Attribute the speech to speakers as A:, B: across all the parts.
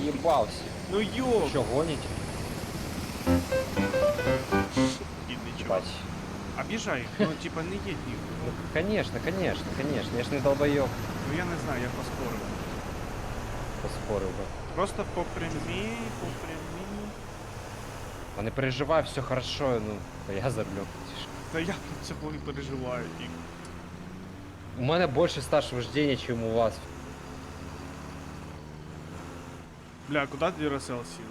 A: Ебался.
B: Ну йо!
A: Что, гоните?
B: Бідний чувак.
A: Ебать.
B: Об'їжджай їх, ну типа не їдь їх.
A: Ну, конечно, конечно, конечно. Я ж не долбоёб.
B: Ну я не знаю, я поспорив.
A: Поспорив би.
B: Просто по прямій, по прямій.
A: А не переживай, все хорошо, ну, та я за рулем.
B: Та я під собою переживаю. І...
A: У мене більше стаж вождения, чем у вас.
B: Бля, куди Дюрасел сів?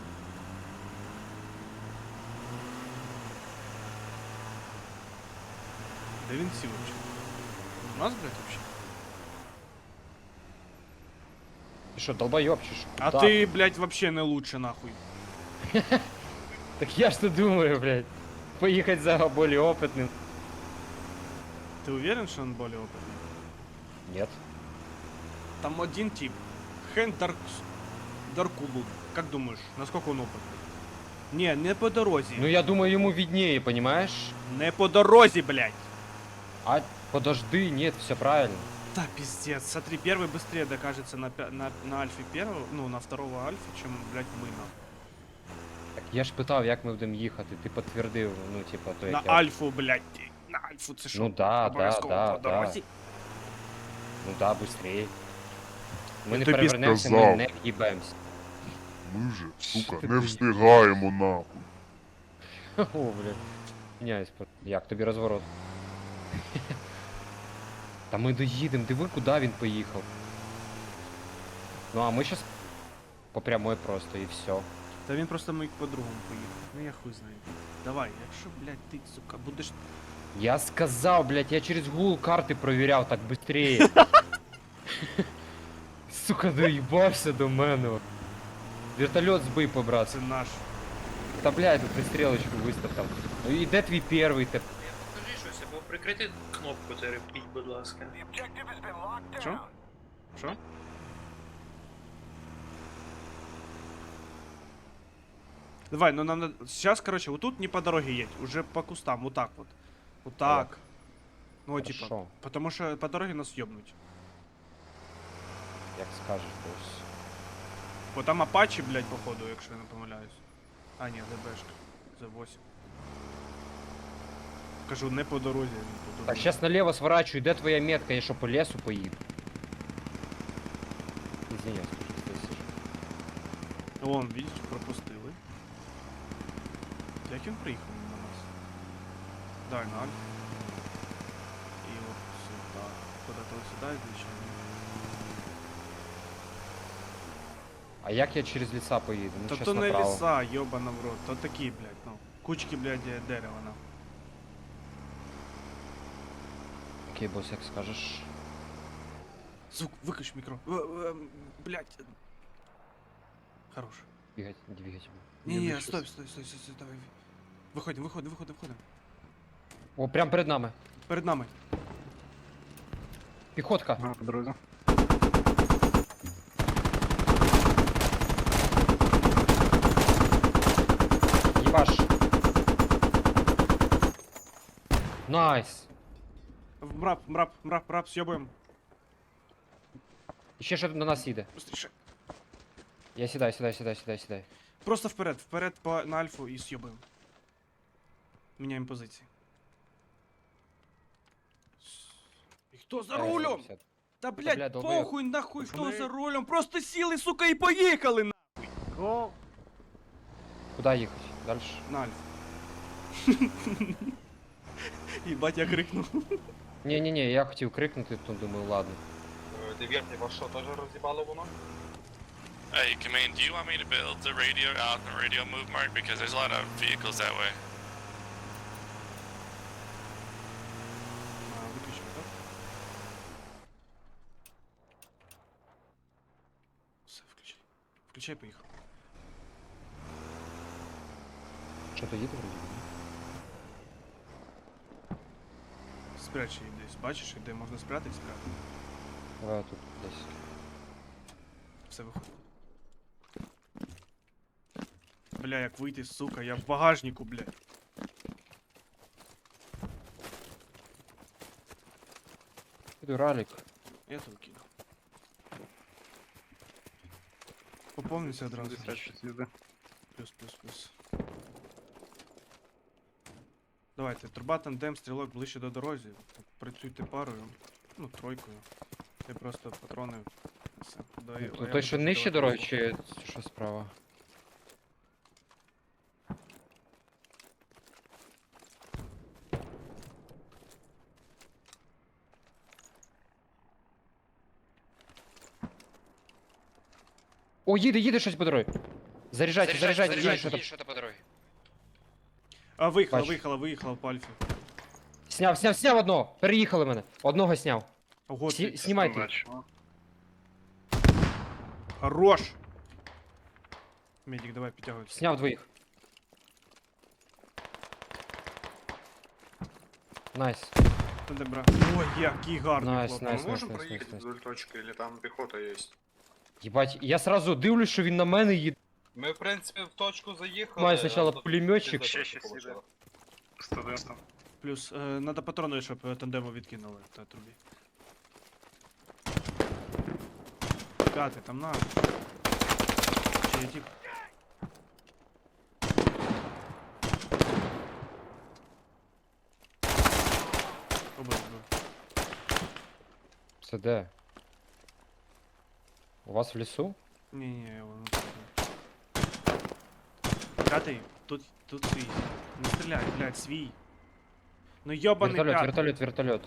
B: Де він сів вообще? У нас, блядь, вообще?
A: Ты что, долбоёб, чи що?
B: А
A: Да.
B: ти, блядь, вообще не лучше нахуй.
A: Так я что думаю, блядь. Поехать за более опытным.
B: Ти уверен, що він более опытний?
A: Нет.
B: Там один тип. Хен Дарк... Даркулу. Как думаешь, насколько он опытный? Не, не по дорозі.
A: Ну я думаю, ему виднее, понимаешь?
B: Не по дорозі, блядь.
A: А подожди, нет, все правильно.
B: Да, пиздец. Смотри, первый быстрее докажется на, пя- на, на альфе первого, ну, на второго альфе, чем, блядь, мы на.
A: Так я ж питав, як ми будемо їхати, ти підтвердив, ну, типа, то
B: На
A: як я...
B: альфу, блядь. На альфу, це що?
A: Ну да, да,
B: обов'язково
A: да,
B: по
A: да.
B: дорозі?
A: Ну да, быстрее. Ми не
C: тобі
A: перевернемося, ми
C: сказав.
A: не в'їбемося.
C: Ми же, сука, не встигаємо нахуй.
A: О, блядь. Міняюсь. Як тобі розворот? Та ми доїдемо, диви, куди він поїхав. Ну а ми щас по прямой просто і все.
B: Та він просто мій по-другому поїхав. Ну я хуй знаю. Давай, якщо, блядь, ти, сука, будеш...
A: Я сказав, блядь, я через гул карти провіряв так быстрее. Сука, доїбався до мене. от. Вертольот збий побрат.
B: Це наш.
A: Та блядь, тут пристрілочку вистав там. Ну і де твій перший теп?
D: Скажи щось, або прикрити кнопку терпіть, будь ласка.
B: Що? Що? Давай, ну нам надо... Сейчас, короче, вот тут не по дороге едь, уже по кустам, вот так вот. Вот так. Ну, типа,
A: Хорошо.
B: потому что по дороге нас ёбнуть.
A: Як скажеш, бос.
B: Бо там Апачі, блядь, походу, якщо я не помиляюсь. А, ні, ДБшка. За 8. Кажу, не по дорозі. не по дорозі.
A: сейчас налево сворачиваю, де твоя метка, я що по лесу поїду? Извини, я скажу, здесь сижу.
B: Вон, видиш, пропустили. Як він приїхав на нас? Дай на Альф. І от сюди. Куда-то от сюди, звичайно.
A: А як я через леса поїду? Ну,
B: Та
A: щас
B: то не
A: направо.
B: ліса, йобана в рот. То такі, блядь, ну. Кучки, блядь, дерева, ну.
A: Окей, бос, як скажеш.
B: Звук, виключ мікро. В- в- ем, Блядь. Хорош.
A: Бігать, двигать.
B: Не,
A: Не
B: не,
A: виключ.
B: стой, стой, стой, стой, стой, давай. Виходимо, виходимо, виходимо, виходимо.
A: О, прям перед нами.
B: Перед нами.
A: Піхотка.
E: по дорозі.
A: Єбаш. Найс.
B: В мрап, мрап, мрап, мрап, съебуємо.
A: І ще що на нас їде.
B: Быстріше.
A: Я сідаю, сідаю, сідаю, сідаю, сідаю.
B: Просто вперед, вперед по, на альфу і съебуємо. Міняємо позиції. І хто за
A: Е,
B: рулем?
A: 150.
B: Та блядь,
A: блядь, долбоёб.
B: похуй нахуй, хто
E: Пацани.
B: за рулем? Просто сіли, сука, і поїхали нахуй. Го.
A: Куди їхати? Дальше.
B: На альфу. Єбать, я крикнув.
A: Ні-ні-ні, я хотів крикнути, то думаю, ладно.
F: Дев'ятий, вас що, теж роз'їбало воно?
G: Hey, Command, do you want me to build the radio out in the radio move mark? Because there's a lot of vehicles that way.
B: А, виключив, так? Все, включай. Включай, поїхав.
A: Що то їде вроді?
B: Спрячь її десь. Бачиш, де можна спрятати, спрятати.
A: Давай тут десь.
B: Все виходить. Бля, як вийти, сука, я в багажнику, бля.
A: Іду ралік.
B: Я то кину. Поповнюся одразу. Плюс, плюс, плюс. Давайте, труба, тандем, стрілок ближче до дорозі. Працюйте парою, ну, тройкою. Я просто патрони. Все. Да, я-
A: Ну,
B: я
A: той, що
B: буду
A: нижче дороги, чи що справа? О, їде, їде щось по дорозі. Заряджайте, заряджайте, їде по дорозі.
B: А, виїхала,
A: Бачу.
B: виїхала, виїхала по альфі.
A: Сняв, сняв, сняв одного. Переїхали мене. Одного сняв.
B: Ого,
A: Сі-
B: ти.
A: Знімайте.
B: Хорош! Медик, давай підтягуйся.
A: Сняв двоїх. Найс.
B: Тандем, бра. Ой, який гарний
A: Найс,
B: хлопець.
A: найс,
F: Мы
A: найс,
F: можем
A: найс,
F: проехать
A: найс, найс.
F: вдоль точки, или там пехота есть?
A: Єбать, я сразу дивлюсь, що він на мене їде.
F: Ми, в принципі, в точку заїхали.
A: Має спочатку
F: а тут
A: пулеметчик.
F: пізда
D: Ще
F: трохи
D: щас
F: получила.
D: Студентом.
B: Плюс, е, надо патрони, щоб е, тандему відкинули та трубі. П'ятий, там на. Чи я тип? Убив, убив.
A: Це де? У вас в лісу?
B: Ні, ні, я воно тут. П'ятий, тут, тут свій. Не стріляй, блядь, свій. Ну йобаний
A: Вертольот,
B: п'ятий.
A: вертольот, вертольот.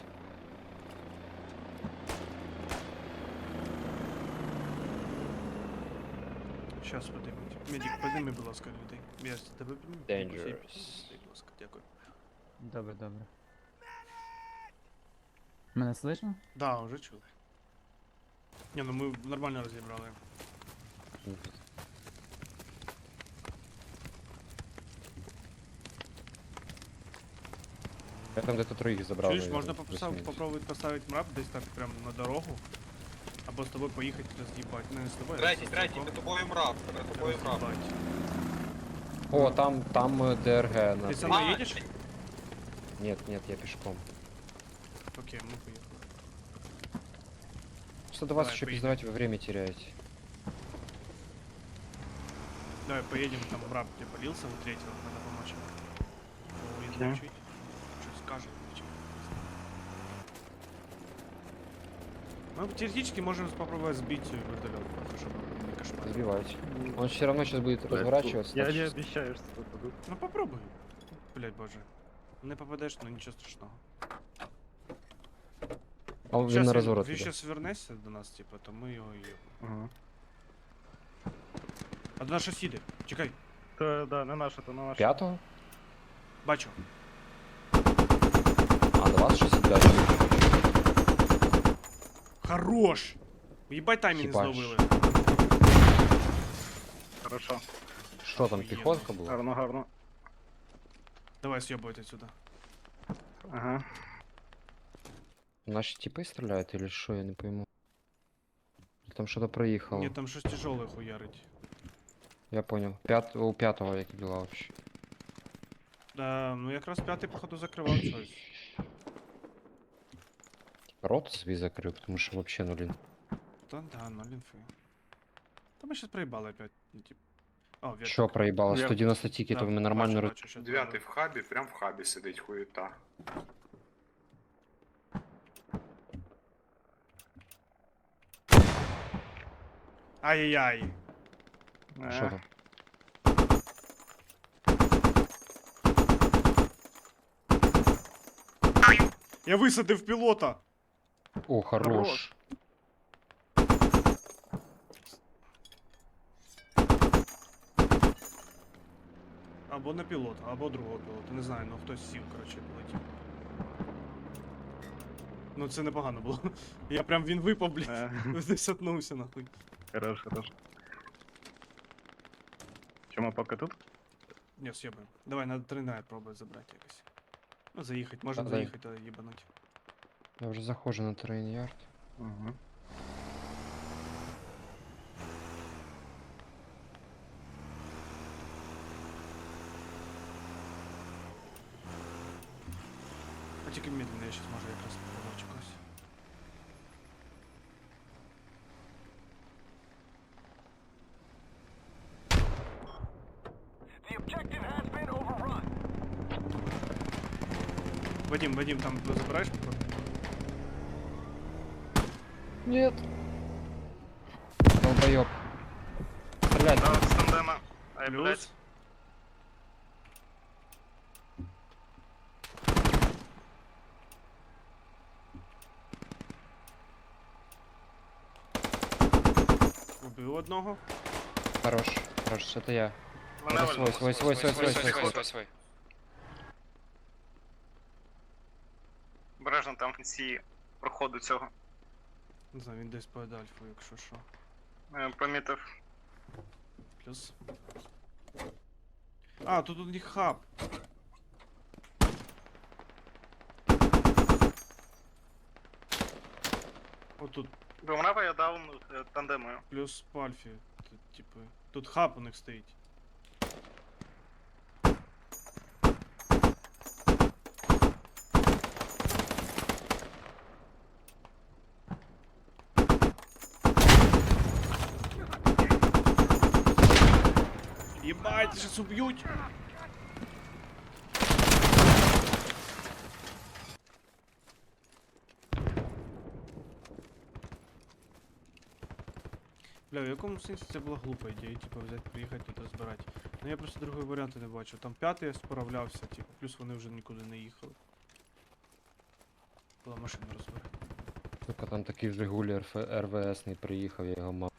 B: Щас подивимось. Медик, підніми, будь ласка, людей. Я з тебе підніму.
A: Dangerous.
B: Будь ласка, дякую.
E: Добре, добре. Мене слышно?
B: Да, вже чули. Ні, ну ми нормально розібрали.
A: Я там де-то троїх забрав.
B: Чуєш,
A: наверно,
B: можна пописав,
A: плюс-мінус.
B: попробувати поставити мрап десь так прямо на дорогу. Або з тобою поїхати роз'їбати. Не з тобою, а
F: Третій,
B: з
F: третій,
B: стрілком.
F: під тобою мрав, перед тобою мрав.
B: Роз'їбать.
A: О, там, там э, ДРГ на...
B: Ти со мною
F: А,
B: їдеш?
A: Нет, нет, я пешком.
B: Окей, ми поїхали.
A: Просто до вас
B: Давай,
A: еще
B: поедем.
A: пиздавать, вы время теряете.
B: Давай поедем, там мрап где полился у третьего, надо помочь. ему. О,
E: Да.
B: Мы теоретически можем попробовать сбить вертолет, чтобы он не кошмар.
A: Сбивайте. Он все равно сейчас будет разворачиваться.
E: Я
A: так
E: не
A: что-
E: обіцяю, що тут буду.
B: Ну попробуй. Блять, боже. Не попадешь, но ничего страшного.
A: А он
B: Щас
A: на
B: він-
A: разворот
B: Він
A: іде.
B: сейчас вернеться до нас, типа, то ми його і...
E: Ага.
B: А до нас щось їде. Чекай,
E: То, да, не наше, то не наше.
A: П'ятого?
B: бачу.
A: А, до вас щось іде.
B: Хорош! Єбать таймінг
A: Їбаш.
B: зловили.
E: Хорошо.
A: Що там,
B: Охуєнно.
A: піхотка була?
E: Гарно, гарно.
B: Давай съебывать отсюда.
E: Ага.
A: Наші типи стріляють или що, я не пойму. Или Там что-то проїхало.
B: Нет, там щось тяжелое хуярить.
A: Я понял. Пят... У п'ятого як дела вообще.
B: Да, ну якраз п'ятий, походу, закривав щось.
A: Рот свій закрив, тому що вообще нулін.
B: Та да, ноль інфи. Та ми щас проїбали опять. ну, тип. О, вертик.
A: Що проїбало?
E: Я-
A: 190 тікетів, ми нормально
B: бачу,
A: роз...
B: бачу, щас
F: Дев'ятий в
B: добавив.
F: хабі, прям в хабі сидить хуєта.
B: Ай-яй-яй.
A: Що
E: Е,
A: там?
B: Я висадив пілота!
A: О, хорош.
E: Хорош.
B: Або на пілота, або другого пілота. Не знаю, ну хтось сів, коротше, полетів. Ну це непогано було. Я прям він випав, блядь. Десятнувся нахуй.
E: Хорош, хорош. Чому поки тут?
B: Не, съебаем. Давай, надо тренер пробовать забрать якось. Ну, заїхать, можна
A: Давай.
B: заїхати, та їбануть.
A: Я уже захожу на трейн-ярд.
E: Угу.
B: А тільки медленно, я сейчас можу якраз побачу когось. Вадим, Вадим, там забираешь?
A: Нет. Долбоёб. Стрелять.
E: Да, с тандема. Ай, блядь.
B: Убив одного.
A: Хорош. Хорош, это я.
E: Мене
A: Это свой, свой, свой, свой, свой, свой, свой.
G: свой.
E: Обережно там в кінці проходу цього.
B: Не знаю, він десь по Альфу, якщо що.
E: Е, Помітив.
B: Плюс. А, тут у них хаб. Отут
E: Домрава я дав е, тандемою.
B: плюс по Альфі. Тут, типу, тут хаб у них стоїть. Ебать, сейчас убьють! Бля, в якому сенсі це була глупа ідея, типу, взяти, приїхати тут розбирати. Ну я просто другої варіанти не бачу. Там п'ятий я справлявся, типу, плюс вони вже нікуди не їхали. Була машина розбирати.
A: Сука, там такий Жигулі РФ... РВС не приїхав, я його мав.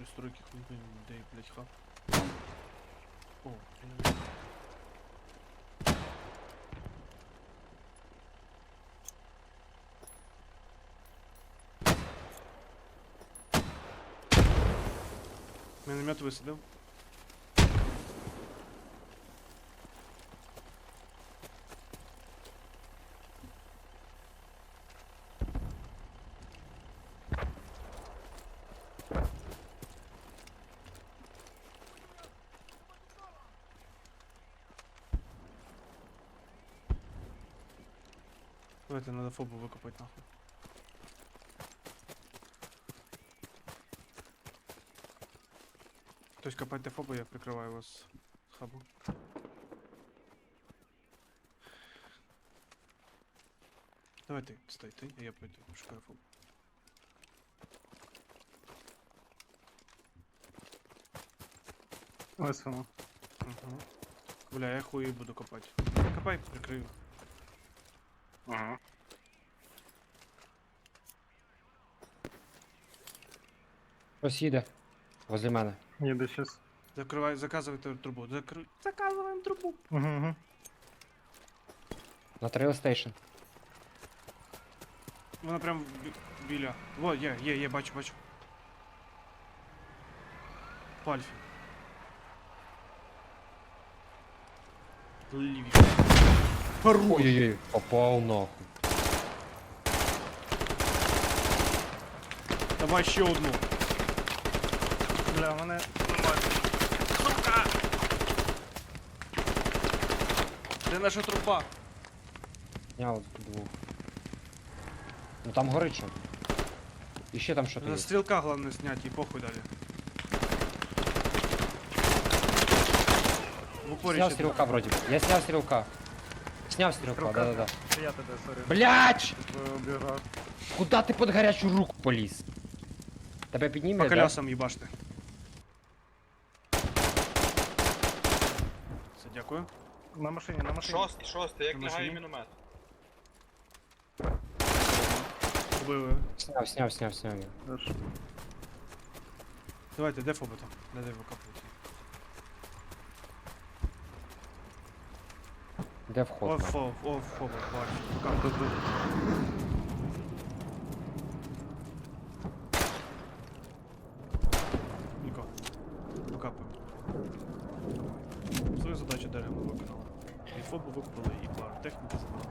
B: Бля, Якісь тут пристройки хуйні, де, блядь, хаб. О, блядь. Міномет висадив. Давайте надо фобу выкопать нахуй. То есть копайте фобу, я прикрываю вас с хабу. Давай ты, стой ты, а я пойду пошукаю фобу.
E: Ось воно.
B: Угу. Бля, я хуй буду копать. Копай, прикрою.
E: Ага.
A: Хтось їде. Возле мене.
E: Їде щас.
B: Закрывай, заказывай трубу. Закры... Заказываем трубу.
E: Угу, угу.
A: На трейл стейшн.
B: Вона прям бі- біля. Во, є, є, є, бачу, бачу. Пальфі. Ліві. Хорош!
A: Ой-ой-ой, попав нахуй.
B: Давай ще одну.
E: Бля, мене.
B: Де наша труба?
A: Зняв двох. Ну там горить що. І ще там що-то
B: За
A: є.
B: стрілка головне снять і похуй далі. В упорі
A: Сняв
B: ще
A: стрілка вроді. Я сняв стрілка. Сняв стрілка,
E: Стрілка?
A: да-да-да.
E: Я тебе, сорі.
A: Блять!
E: Обігав.
A: Куда ти під гарячу руку поліз? Тебе підніме,
B: По
A: да?
B: колясам їбаште. Все, дякую.
E: На машині, на машині.
F: Шостий, шостий, як
B: На
F: лягає
B: машині?
F: міномет.
B: Убили.
A: Сняв, сняв, сняв, сняв. я.
E: Хорошо.
B: Давайте, де фоба там? Де де викопувати?
A: Де вход?
B: О,
A: нахуй?
B: фо, о, фоба, бачу.
E: Там тут. тут.
B: Ніко. Викапуємо. Свою задачу дерево виконали. І фобу викопали, і пар техніки забрали.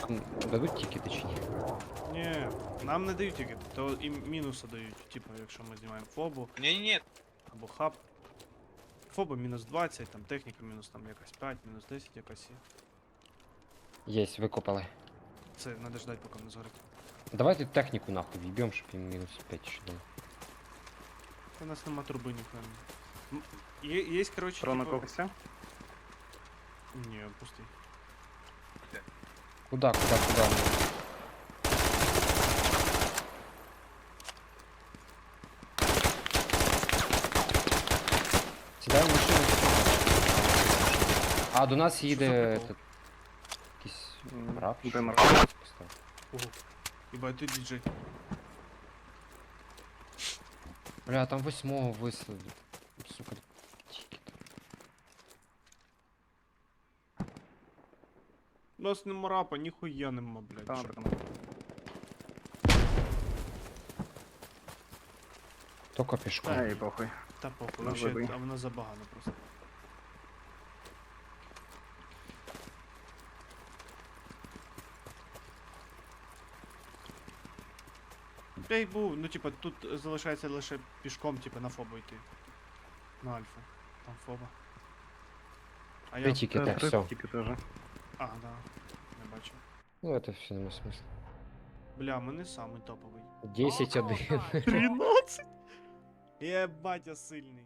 A: Там Дадуть тікети чи ні?
B: Ні, нам не дають тільки, то і мінуси дають, типу, якщо ми знімаємо фобу
F: Ні-ні-ні,
B: або хаб. Фоба мінус 20, там техніка мінус там якась 5, мінус 10 якась є.
A: Єсть, викопали.
B: Це треба ждати, поки не згорить.
A: Давайте техніку нахуй в'їбем, щоб їм мінус 5 ще дали.
B: У нас нема труби ніхуя. М, Є, є, короче,
E: Трон на
B: типу-
E: коксі.
B: Ні, пустий.
A: Куда, куда, куда? Сідай в машину. А, до нас їде этот, якийсь раб. що ли?
E: машина?
B: Ого. Ебать, ты диджей.
A: Бля, там восьмого вислали. Сука, тільки.
B: У нас нема рапа, ніхуя нема, блядь.
E: Там,
B: Що?
E: там.
A: Тільки пішком.
E: Ай, похуй.
B: Та похуй, вообще,
E: вибий.
B: а вона забагана просто. Я й був, ну типа, тут залишається лише пішком, типа, на фобу йти. На альфу. Там фоба. А я.
A: Тільки
E: Та,
A: так, все.
E: Тільки теж.
B: А, да. Не бачу.
A: Ну, це все нема смисла.
B: Бля, ми не самий топовий.
A: 10-1.
B: 13! Єбать, я сильний.